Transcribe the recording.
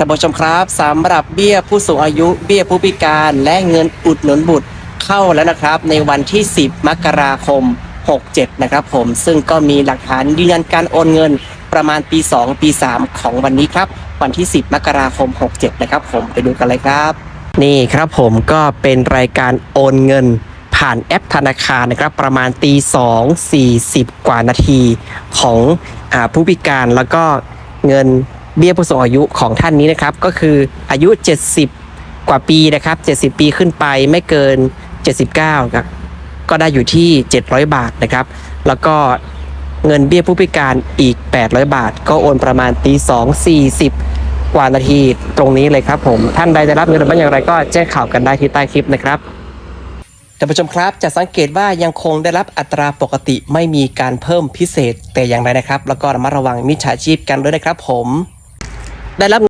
ท่านผู้ชมครับสำหรับเบี้ยผู้สูงอายุเบี้ยผู้พิการและเงินอุดหนุนบุตรเข้าแล้วนะครับ ในวันที่ 10 มกราคม 67 นะครับผมซึ่งก็มีหลักฐานยืนยันการโอนเงินประมาณปี 2 ปี 3 ของวันนี้ครับ วันที่ 10 มกราคม 67 นะครับผมไปดูกันเลยครับ นี่ครับผมก็เป็นรายการโอนเงินผ่านแอปธนาคารนะครับประมาณตีสองสี่สิบกว่านาทีของอผู้พิการแล้วก็เงิน เบี้ยผู้สูงอายุของท่านนี้นะครับ ก็คืออายุ 70 กว่าปีนะครับ 70 ปีขึ้นไปไม่เกิน 79ครับก็ได้อยู่ที่ 700 บาทนะครับ แล้วก็เงินเบี้ยผู้พิการอีก 800 บาท ก็โอนประมาณตีสองสี่สิบกว่านาทีตรงนี้เลยครับผม ท่านใดจะรับเงินหรือไม่อย่างไรก็แจ้งข่าวกันได้ที่ใต้คลิปนะครับท่านผู้ชมครับจะสังเกตว่ายังคงได้รับอัตราปกติไม่มีการเพิ่มพิเศษแต่อย่างไรนะครับ แล้วก็ระมัดระวังมิจฉาชีพกันด้วยนะครับผม ได้รับ